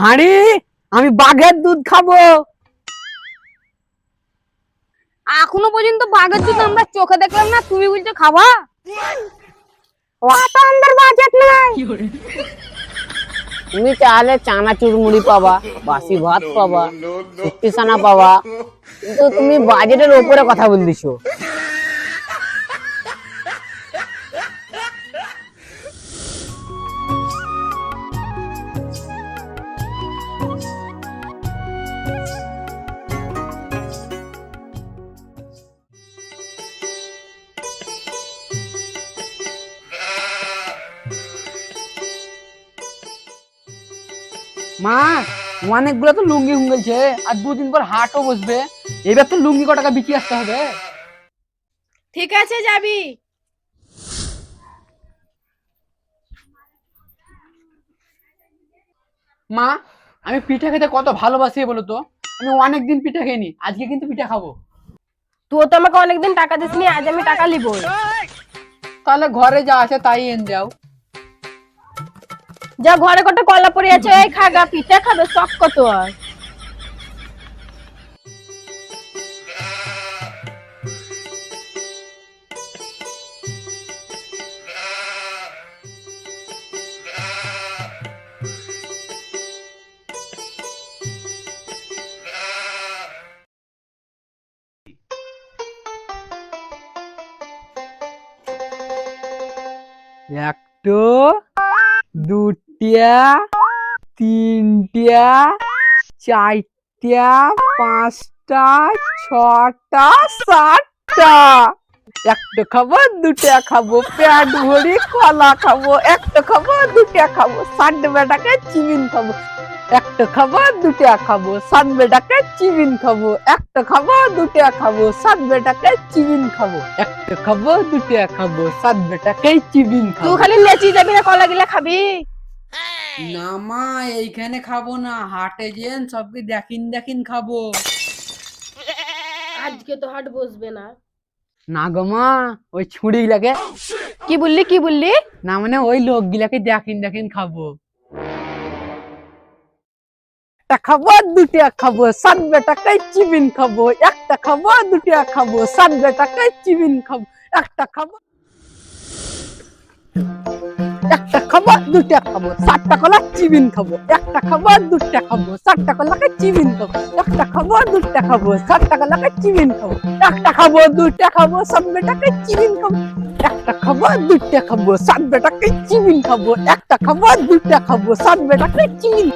হাঁড়ি? আমি বাঘের দুধ খাব। এখনও পর্যন্ত বাঘের দুধ আমরা চোখে দেখলাম না তুমি বলছো খাবা? অত আমাদের বাজেট নাই। তুমি চাইলে চানাচুর মুড়ি পাবা বাসি ভাত পাবা সত্যি সানা পাবা কিন্তু তুমি বাজেটের উপরে কথা বলতেছো। মা অনেকগুলো তো লুঙ্গি হুঙ্গেলছে আর দুদিন পর হাটও বসবে। এবার তো লুঙ্গি কটাকা বিক্রি আসতে হবে। ঠিক আছে যাবি। মা আমি পিঠা খেতে কত ভালোবাসি বলো তো। আমি অনেকদিন পিঠা খাইনি আজকে কিন্তু পিঠা খাব। তুই তো আমাকে অনেকদিন টাকা দিসনি আজ আমি টাকা লিবো তাহলে ঘরে যা আছে তাই এনে যাও যা ঘরে কটা কলা পড়ে আছে, এই খাগা পিঠা খাবে শখ কত আর। একটু একটো দুটিয়া তিনটিয়া, চারটিয়া, পাঁচটা, ছটা, সাতটা। একটা খাব, দুটা খাব, পেট ভরি কলা খাব একটা খাব, দুটা খাব, সাত বেটাকে চিবিন খাব। একটা খাব, দুটা খাব, সাত বেটাকে চিবিন খাব। একটা খাব, দুটা খাব, সাত বেটাকে চিবিন খাব। একটা খাব, দুটা খাব, সাত বেটাকে তুই খাব। খালি লেচি যাবি না, কলা গিলা খাবি? না মা এইখানে খাব না হাটে যেন সবকে দেখিন দেখিন খাব। আজকে তো হাট বসবে না। না গো মা ওই ছুরি গুলাকে কি বললি কি বললি? না মানে ওই লোক গুলাকে দেখিন দেখিন খাব। একটা খাব দুটা খাব সাত বেটাকে চিবিন খাব একটা খাব দুটা খাব সাত বেটাকে চিবিন খাব একটা খাব। একটা খাব দুটা খাব। সাতটা কলা, চিবিন খাব। একটা খাব দুটা খাব। সাতটা কলাকে চিবিন খাব। একটা খাব দুটা খাব। সাতটা কলাকে চিবিন খাব। একটা খাব দুটা খাব সাত বেটাকে চিবিন খাব। একটা খাব দুটা খাব সাত বেটাকে চিবিন খাব। একটা খাব দুটা খাব সাত বেটাকে চিবিন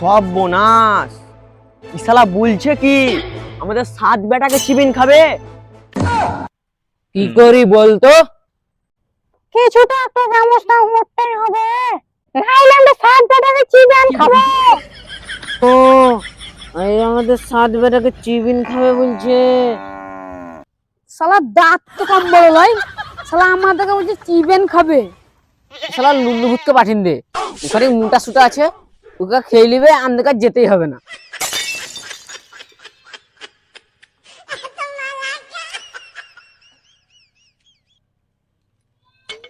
সব বোনাস। ইসালা বলছে কি, আমাদের সাত বেটাকে চিবিন খাবে? কি করি বলতো? কিছু তো একটা ব্যবস্থা করতেই হবে। নাইলে আমরা সাত বেটাকে চিবেন খাব ও এই আমাদের সাত বেটাকে চিবিন খাবে বলছে। শালা দাঁত তো কম বড় নয় শালা আমাদেরকে বলছে চিবেন খাবে শালা লুল্লু ভূতকে পাঠিয়ে দে। ওখানে মোটা সুটা আছে ওকে খেয়ে নিবে আমাদের যেতেই হবে না।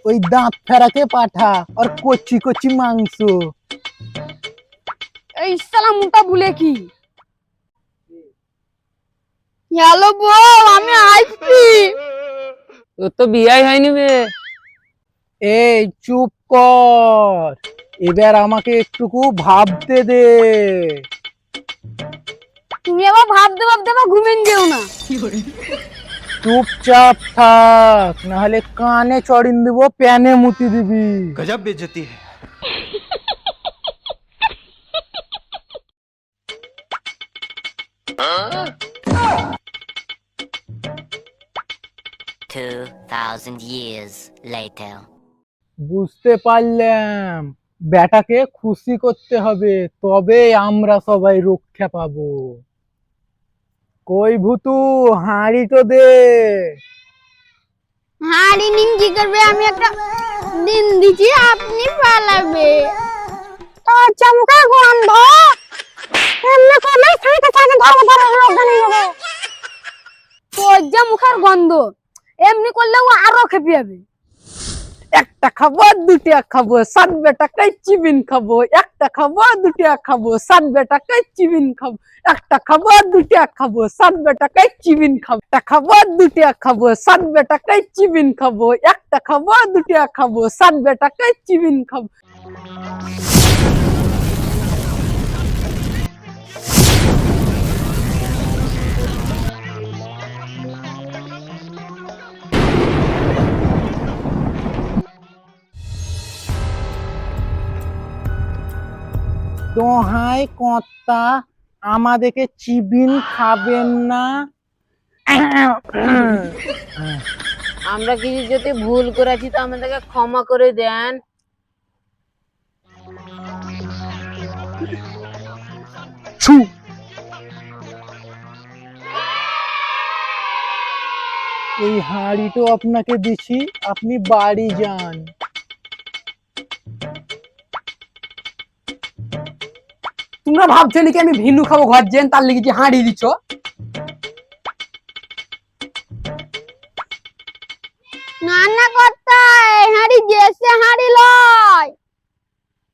ওই দাঁত ফেরাকে পাঠা আর কচি কচি মাংস। এই শালা মুটা ভুলে কি? হ্যালো বউ আমি আসছি। তোর তো বিয়াই হয়নি বে। এই চুপ কর। এবার আমাকে একটুকু ভাবতে দে। তুমি আবার ভাবতে ভাবতে আবার ঘুমেন যেও না। চুপচাপ থাক নাহলে কানে চড়িন দিব প্যানে মুতি দিবি गजब बेइज्जती है Two thousand years later. বুঝতে পারলাম বেটাকে খুশি করতে হবে তবে আমরা সবাই রক্ষা পাবো কই ভুতু হাঁড়ি তো দে। হাড়ি নিন কি করবে আমি একটা দিন দিচ্ছি আপনি পালাবে। তোর চমকা গন্ধ। এমনি করলে সাইতে সাইতে ধরো ধরো লোকদানি হবে তোর যে মুখের গন্ধ। এমনি করলে ও আরও খেপে যাবে। একটা খাব দুটা খাব, সাত বেটাকাই চিবিন খাব, একটা খাব দুটা খাব, সাত বেটাকাই চিবিন খাব, একটা খাব দুটা খাব, সাত বেটাকাই চিবিন খাব, একটা খাব দুটা খাব, সাত বেটাকাই চিবিন খাব, একটা খাব দুটা খাব, সাত বেটাকাই চিবিন খাব। দোহাই কর্তা আমাদেরকে চিবিন খাবেন না। আমরা কিছু যদি ভুল করেছি তো আমাদেরকে ক্ষমা করে দেন। ছু। এই হাঁড়িটা আপনাকে দিছি আপনি বাড়ি যান। তোমরা ভাবছ নাকি আমি ভিনু খাব ঘর যেন? তার লেগে যে হাঁড়ি দিচ্ছ না না কর্তা এই হাঁড়ি জেসে হাঁড়ি লয়।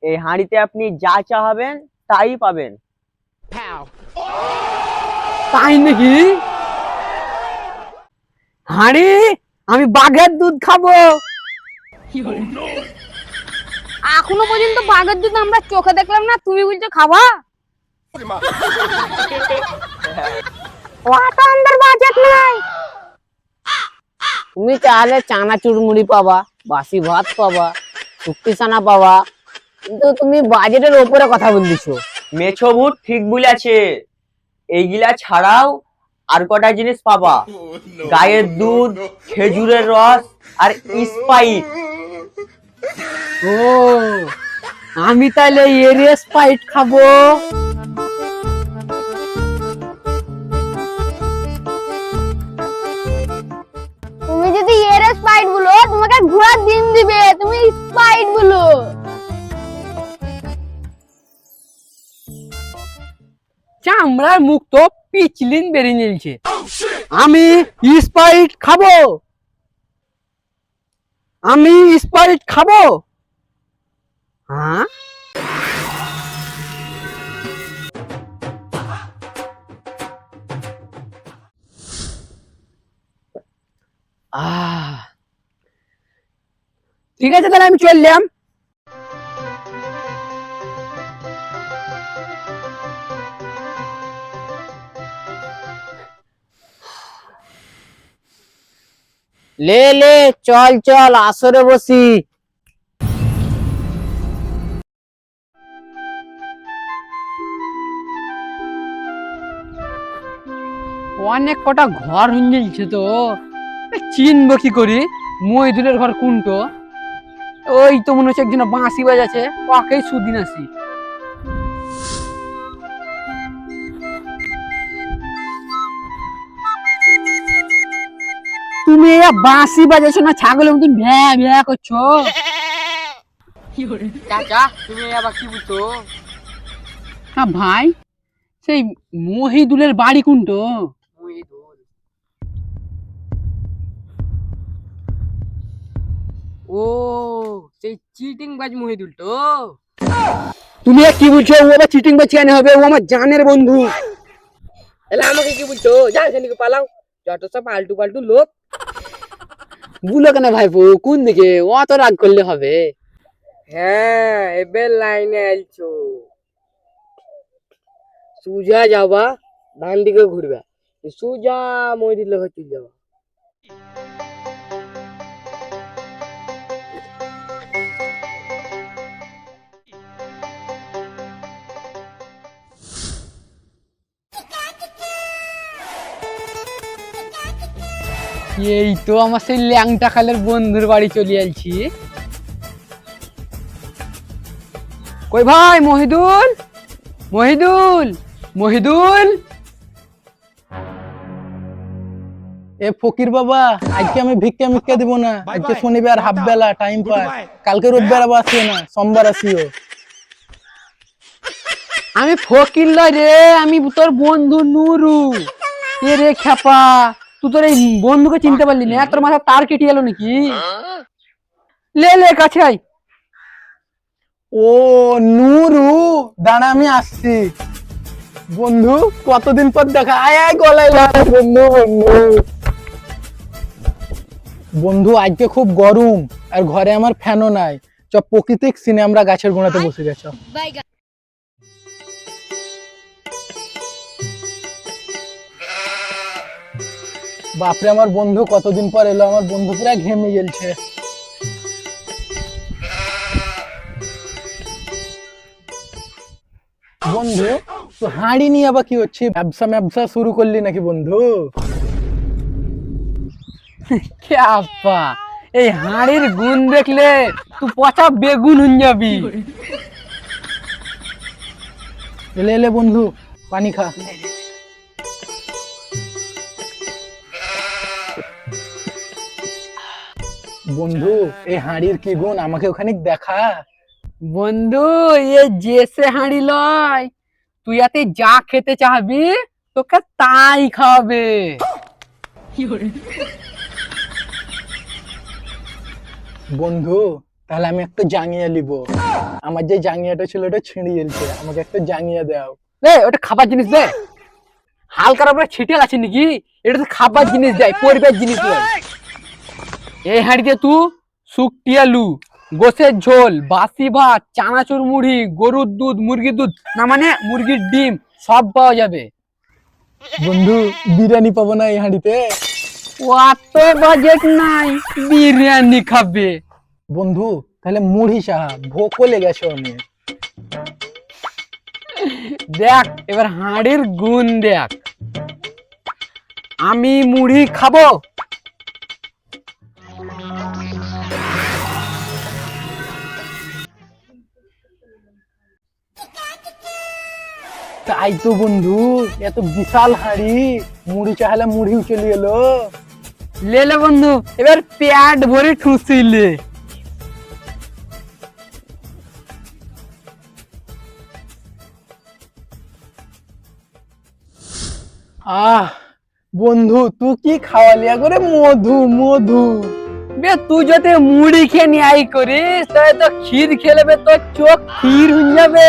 এই হাঁড়িতে আপনি যা চাহাবেন তাই পাবেন। তাই নাকি? হাঁড়ি? আমি বাঘের দুধ খাব। এখনও পর্যন্ত বাঘের দুধ আমরা চোখে দেখলাম না তুমি বলছো খাবা? ওটা আমাদের বাজেট নাই তুমি চাইলে চানাচুর মুড়ি পাবা বাসি ভাত পাবা শুক্তি চানা পাবা কিন্তু তুমি বাজেটের ওপরে কথা বলছো মেছো ভূত ঠিক বলেছে এইগুলা ছাড়াও আর কটা জিনিস পাবা গায়ের দুধ খেজুরের রস আর স্পাইট ও আমি তাহলে এর স্পাইট খাব তোমাকে ঘোড়ার দিন দিবে, তুমি স্পাইট বলো। চামড়ার মুখ তো পিচলিন বেরিয়ে নিয়েছে। আমি স্পাইট খাব। আমি স্পাইট খাব। হ্যাঁ? আহ। ঠিক আছে তাহলে আমি চললাম লে লে চল চল আসরে বসি। অনেক কটা ঘর হয়ে গেছে তো। চিনবো কি করি? মইদুলের ঘর কোনটো? ওই তো মনে হচ্ছে একজন বাঁশি বাজাচ্ছে। ওকেই সুদিন আসি তুমি বাঁশি বাজাচ্ছ না ছাগলের মতন ভ্যা ভ্যা করছ? চাচা তুমি আবার কি বলছো হ্যাঁ ভাই সেই মহিদুলের বাড়ি কোনটো? ও সেই চিটিং বাজ মহিদুল তো। তুমি কি বলছো? ও আবার চিটিং বাচ্চি আনে হবে? ও আমার জানের বন্ধু। তাহলে আমাকে কি বলছো? যান সেদিকে পালাও। যত সব আলটু পাল্টু লোক। বুলো কেন ভাইপো? কোন দিকে? অত রাগ করলে হবে। হ্যাঁ এবার লাইনে আলছো সুজা যাবা ডান দিকে ঘুরবে। সুজা মহিদুল চলে যাবা। এই তো আমার সেই ল্যাংটা খালের বন্ধুর বাড়ি চলে আলছি কই ভাই মহিদুল? মহিদুল? মহিদুল? এ ফকির বাবা আজকে আমি ভিক্ষা মিক্ষা দিব না। আজকে শনিবার হাফ বেলা টাইম পাস কালকে রোববার আবার আসিও না সোমবার আসিও। আমি ফকির লয় রে আমি তোর বন্ধু নুরু। এ রে খেপা তুই তোর এই বন্ধুকে চিনতে পারলি না? তোর মাথা তার কেটে গেল নাকি? লে লে কাছে আয়। ও নুরু দাঁড়া আমি আসছি। বন্ধু কতদিন পর দেখা? আয় আয় গলায় লাগা বন্ধু বন্ধু। বন্ধু আজকে খুব গরম আর ঘরে আমার ফ্যানও নাই। চ প্রকৃতিক সিনে আমরা গাছের গোড়াতে বসে গেছ। বাপরে আমার বন্ধু কতদিন পর এলো? আমার বন্ধু পুরা ঘেমে গেলছে। বন্ধু তো হাঁড়ি নিয়ে আবার কি হচ্ছে? ব্যবসা ব্যবসা শুরু করলি নাকি বন্ধু? ক্যাপা এই হাঁড়ির গুণ দেখলে তুই পচা বেগুন হয়ে যাবি। এলে এলে বন্ধু পানি খা। বন্ধু এই হাঁড়ির কি গুণ? আমাকে ওখানে দেখা। বন্ধু এ জেসে হাঁড়ি লয়। তুই এতে যা খেতে চাবি তোকে তাই খাবে বন্ধু তাহলে আমি একটা জাঙ্গিয়া নিব। আমার যে জাঙ্গিয়াটা ছিল ওটা ছিঁড়ে গেছে। আমাকে একটা জাঙ্গিয়া দাও। রে ওটা খাবার জিনিস দে হালকার উপরে ছিটিয়ে আছে নাকি? এটা তো খাবার জিনিস দেয় পরিবার জিনিস দেয়। এই হাঁড়িতে তুই শুকটি আলু গোসের ঝোল বাসি ভাত চানাচুর মুড়ি গরুর দুধ মুরগির দুধ না মানে মুরগির ডিম সব পাওয়া যাবে। বন্ধু বিরিয়ানি পাবো না এই হাঁড়িতে? অত বাজেট নাই বিরিয়ানি খাবে। বন্ধু তাহলে মুড়ি সাহা ভোকও লেগেছে অনেক দেখ এবার হাঁড়ির গুণ দেখ। আমি মুড়ি খাব তাই তো বন্ধু এত বিশাল হাঁড়ি। মুড়ি চাহলে মুড়িও চলে এলো। লে লে বন্ধু এবার পেট ভরে ঠুসিলে আহ বন্ধু তুই কি খাওয়ালিয়া করে মধু মধু। বে তুই যদি মুড়ি খেয়ে নিয়ে আই করিস তাহলে তো ক্ষীর খেলেবে তোর চোখ ক্ষীর হয়ে যাবে।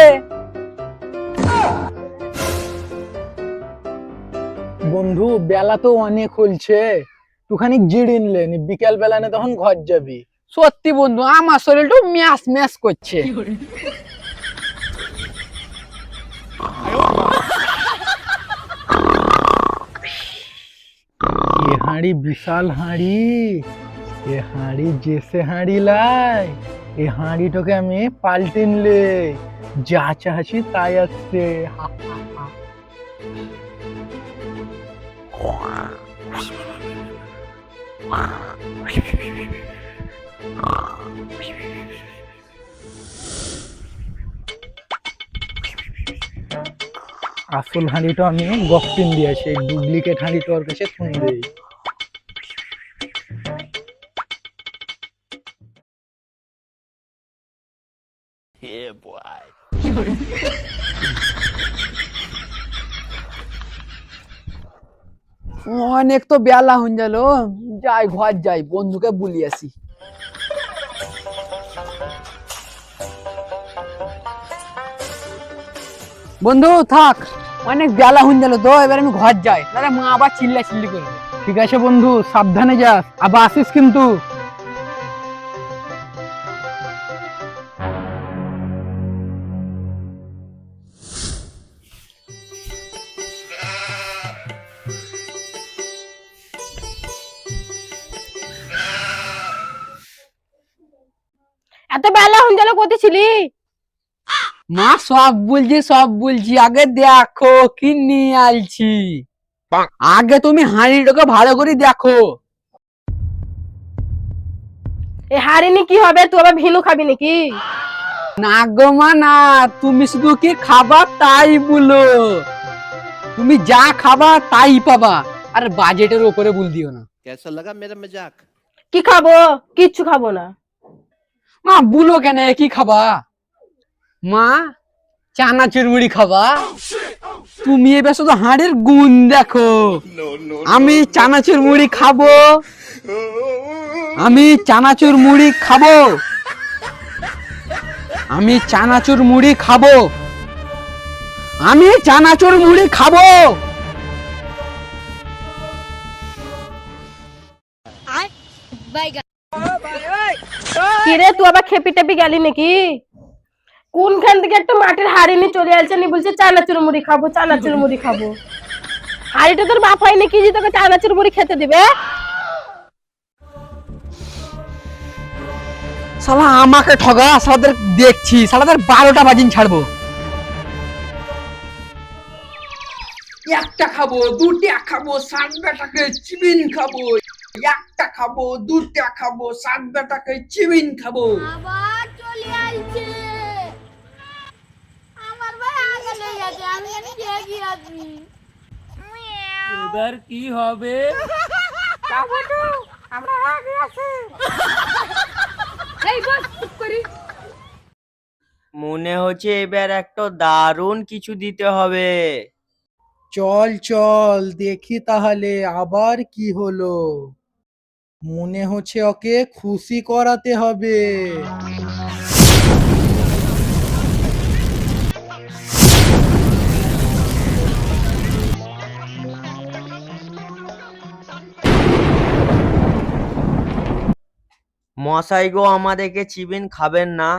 বন্ধু বেলা তো অনেক হলছে। তুখানি জিড়িন লেনি বিকেল বেলা না তখন ঘর যাবি। সত্যি বন্ধু আমার শরীরটা ম্যাস ম্যাস করছে। এ হাঁড়ি বিশাল হাঁড়ি এ হাঁড়ি জেসে হাঁড়ি লাই এ হাঁড়িটাকে আমি পাল্টে নিলে যা চাচ্ছি তাই আসছে। হা, হা, হা। আসল হাঁড়িটা আমি গফটিন দিয়েছি ডুপ্লিকেট হাঁড়িটা ওর কাছে ফোন দেই অনেক তো বেলা হন গেল। যাই, ঘর যাই, বন্ধুকে বলি আসি। বন্ধু, থাক, অনেক বেলা হন গেল তো, এবার আমি ঘর যাই। তাহলে মা আবার চিল্লা চিল্লি করবে। ঠিক আছে বন্ধু, সাবধানে যাস। আবার আসিস কিন্তু। এত বেলা হন করতেছিলি মা সব বলছি সব বলছি। আগে দেখো কি নিয়ে আলছি। আগে তুমি হাঁড়িটাকে ভালো করে দেখো। এ হাঁড়ি কি হবে? তুই আবার ভিনু খাবি নাকি? না গো মা না। তুমি শুধু কি খাবা তাই বলো। তুমি যা খাবা তাই পাবা। আর বাজেটের উপরে বল দিও না। লাগা মেরা মজাক কি খাব? কিচ্ছু খাব না। মা, বলো কেন কি খাবা? মা চানা চুরমুড়ি খাবা? তুমি এবার শুধু হাড়ের গুণ দেখো। আমি চানাচুর মুড়ি খাব। আমি চানাচুর মুড়ি খাব। আমি চানাচুর মুড়ি খাব। আমি চানাচুর মুড়ি খাব কিরে তুই আবার খেপি টেপি গেলি নাকি? কোনখান থেকে একটা মাটির হাড়ি নিয়ে চলে আসছে নি? বলছে চানাচুর মুড়ি খাব চানাচুর মুড়ি খাব। হাড়িটা তোর বাপ হয় নাকি যে তোকে চানাচুর মুড়ি খেতে দিবে? শালা আমাকে ঠগা শালাদের দেখছি শালাদের বারোটা বাজিন ছাড়বো। একটা খাব দুটা খাব সাত বেটাকে চিবিন খাব। একটা খাব দুটা খাব সাত বেটাকে চিবিন খাব। আবার চলে আসছে আমার ভাই আগে আমি জানি কে কি আছি এবার কি হবে? আমরা আগে আছি। এই বস চুপ করি। মনে হচ্ছে এবার একটা দারুণ কিছু দিতে হবে। চল চল দেখি তাহলে আবার কি হলো। মনে হচ্ছে ওকে খুশি করাতে হবে। মশাই গো আমাদেরকে চিবিন খাবেন না।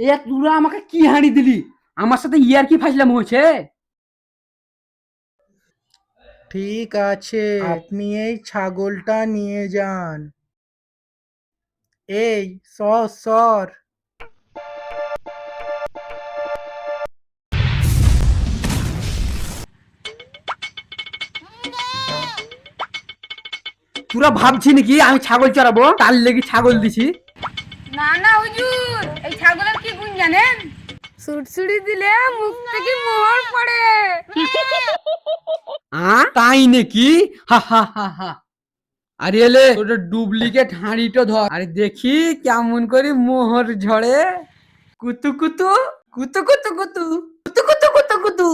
এ তোরা আমাকে কি হাঁড়ি দিলি? আমার সাথে ইয়ার কি ফাজলাম হয়েছে? ঠিক আছে আপনি এই ছাগলটা নিয়ে যান। এই সর সর। তোরা ভাবছি নাকি আমি ছাগল চড়াবো? তার লেগে ছাগল দিছি। না না হুজুর এই ছাগলের কি গুণ জানেন? সুড়সুড়ি দিলে মুখ থেকে তাই নাকি? আরে এলে ওটা ডুপ্লিকেট হাঁড়িটা ধর। দেখি কেমন করে মোহর ঝড়ে কুতু কুতু কুতু কুতু কুতু কুতু কুতু কুতু কুতু।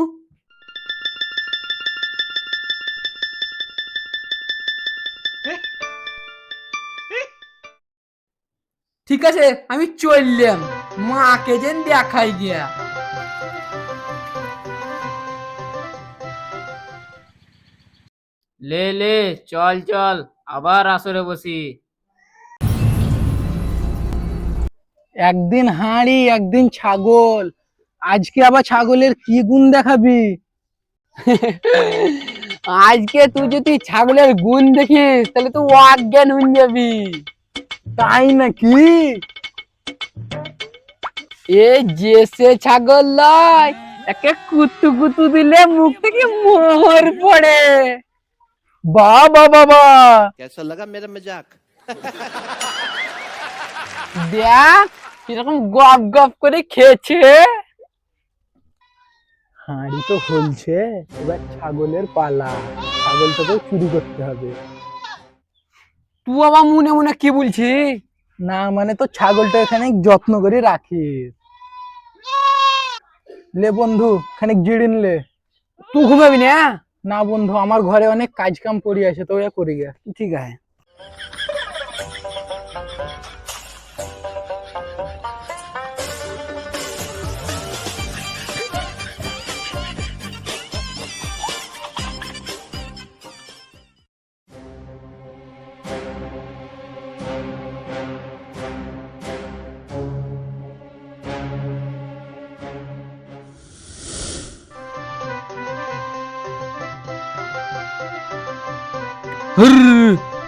ঠিক আছে, আমি চললাম। মাকে যেন দেখাই গিয়া। লে লে, চল চল, আবার আসরে বসি। একদিন হাঁড়ি, একদিন ছাগল, আজকে আবার ছাগলের কি গুণ দেখাবি? আজকে তুই যদি ছাগলের গুণ দেখিস, তাহলে তুই অজ্ঞান হয়ে যাবি। তাই নাকি? এ যে সে ছাগল লয়, একে কুতু কুতু দিলে মুখ থেকে মোহর পড়ে। বাবা বাবা কেসা লাগা মেরা মজাক দেখ কীরকম গপ গপ করে খেয়েছে হাঁড়ি তো হলছে এবার ছাগলের পালা ছাগল তোকে চুরি করতে হবে তুই আমার মনে মনে কি বলছিস না মানে তো ছাগলটা এখানে যত্ন করে রাখিস লে বন্ধু খানিক জিড়িন নিলে তুই ঘুমাবি না না বন্ধু, আমার ঘরে অনেক কাজ কাম পড়ে আছে তো ওরা করি গে ঠিক আছে।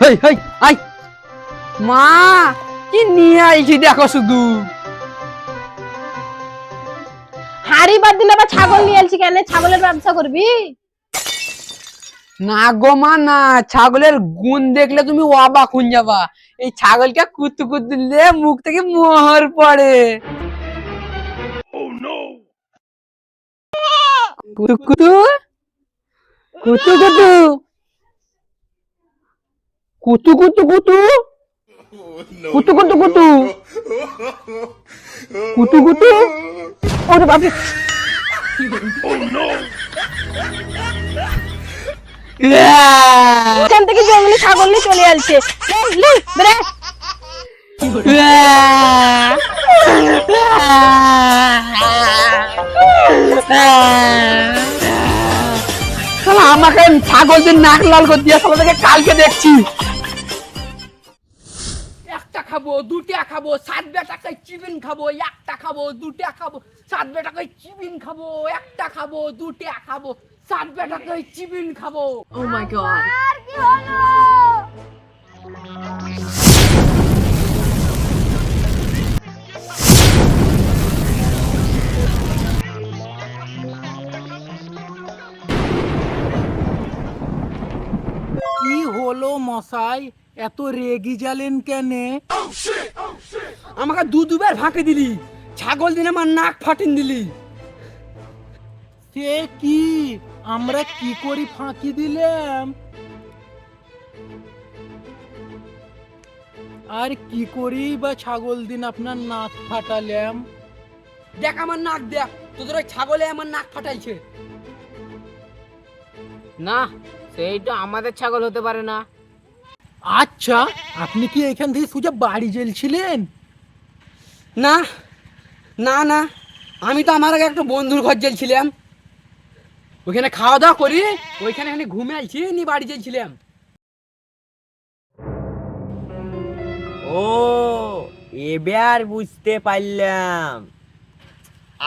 হেই হেই আই। মা কি নিয়ে আইছি দেখো শুধু। হাড়ি বাদ আবার ছাগল নিয়ে কেন? ছাগলের ব্যবসা করবি? না গো মা না। ছাগলের গুণ দেখলে তুমি অবাক হয়ে যাবা। এই ছাগলকে কুতু কুতু দিলে মুখ থেকে মোহর পড়ে। কুতু কুতু? কুতু কুতু? কুতু কুতু কুতু। কুতু কুতু কুতু। কুতু কুতু। ওরে বাপরে। এখান থেকে জঙ্গলি ছাগল নিয়ে চলে আসছে। আমাকে ছাগল দিয়ে নাক লাল করে দিয়ে থেকে কালকে দেখছি। খাব দুটা খাব সাত বেটাকে চিবিন খাব একটা খাব দুটা খাব সাত বেটাকে চিবিন খাব একটা খাব দুটা খাব সাত বেটাকে চিবিন খাব। ও মাই গড কি হলো? কি হলো মশাই? এত রেগি জালেন কেনে? আমাকে দু দুবার ফাঁকে দিলি, ছাগল দিন আমার নাক ফাটিন দিলি। সে কি? আমরা কি করি ফাঁকি দিলাম? আর কি করি বা ছাগল দিন আপনার নাক ফাটালাম? দেখ আমার নাক দেখ, তোদের ওই ছাগলে আমার নাক ফাটাইছে। না, সেইটা আমাদের ছাগল হতে পারে না। আচ্ছা আপনি কি এখান থেকে সোজা বাড়ি জেলছিলেন না না না আমি তো আমার আগে একটা বন্ধুর ঘর জেলছিলাম ওইখানে খাওয়া দাওয়া করি ওইখানে এখানে ঘুমে আইছি নি বাড়ি জেলছিলাম ও এবার বুঝতে পারলাম।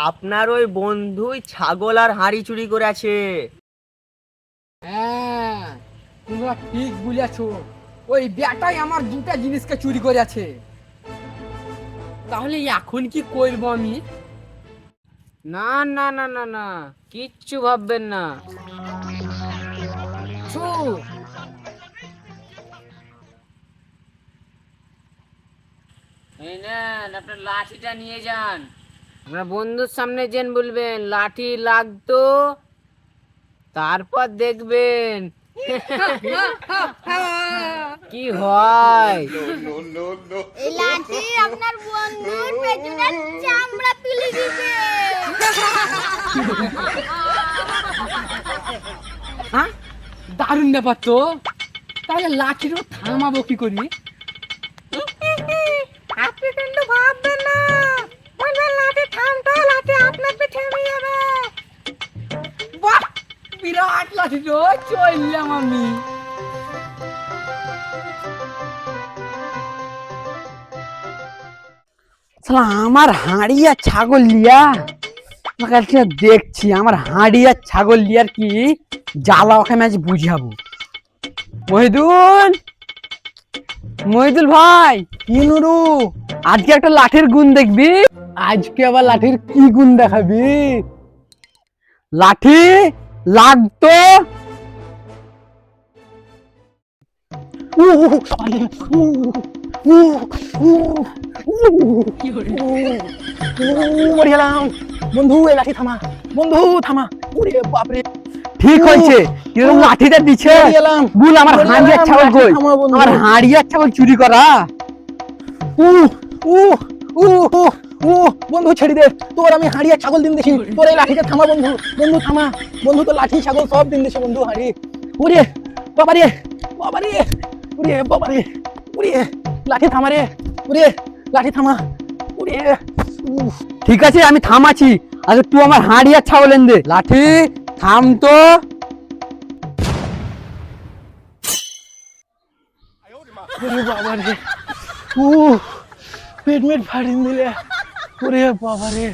আপনার ওই বন্ধুই ছাগল আর হাঁড়ি চুরি করেছে। হ্যাঁ তোমরা ঠিক বলেছ। ওই বেটাই আমার দুটা জিনিসকে চুরি করেছে। তাহলে এখন কি করব আমি? না না না না না, কিচ্ছু ভাববেন না। ছু। আপনার লাঠিটা নিয়ে যান। আপনার বন্ধুর সামনে যেন বলবেন, লাঠি লাগতো, তারপর দেখবেন কি হয়? এই লাঠি আপনার বন্ধুর পেছনের চামড়া তুলে দিবে হ্যাঁ দারুণ ব্যাপার তো। তাহলে লাঠিরও থামাবো কি করি? আপনি কিন্তু ভাববেন না। চললাম আমি। আমার হাঁড়ি ছাগল লিয়া দেখছি, আমার হাঁড়ি আর ছাগল লিয়ার কি জ্বালা ওখানে আজ বুঝাবো। মহিদুল মহিদুল ভাই, কি নুরু? আজকে একটা লাঠির গুণ দেখবি? আজকে আবার লাঠির কি গুণ দেখাবি? লাঠি লাগতো বন্ধু এই লাঠি থামা বন্ধু থামা ওরে বাপরে ঠিক হয়েছে এরকম লাঠিটা গেলাম বুল আমার হাঁড়ি ছাগল কই। আমার হাঁড়ি আর ছাগল চুরি করা উ উ উ উ বন্ধু ছেড়ে দে। তোর আমি হাঁড়ি আর ছাগল দিন দিছি। তোর এই লাঠিটা থামা বন্ধু। বন্ধু থামা। বন্ধু তো লাঠি ছাগল সব দিন দিছে বন্ধু হাঁড়ি। ওরে বাবা রে বাবা রে ওরে বাবা রে ওরে লাঠি থামা রে ওরে লাঠি থামা ওরে ঠিক আছে আমি থামাছি আচ্ছা তুই আমার হাঁড়ি আর ছাগল এনে দে। লাঠি থাম তো। ওরে বাবা রে উ পেট মেট ফাড়িন দিলে। ওরে বাবা রে।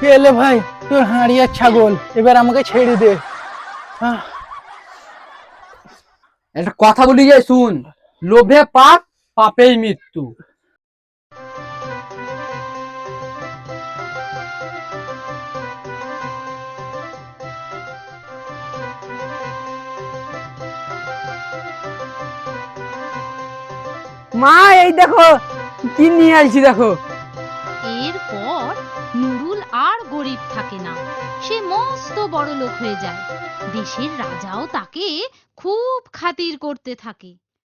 পেলে ভাই, তোর হাঁড়ি আর ছাগল, এবার আমাকে ছেড়ে দে। একটা কথা বলি যে শুন। লোভে পাপ, পাপেই মৃত্যু। মা, এই দেখো, কি নিয়ে আসছি দেখো। এরপর নুরুল আর গরিব থাকে না। সে মস্ত বড় লোক হয়ে যায়। দেশের রাজাও তাকে খুব খাতির করতে থাকে।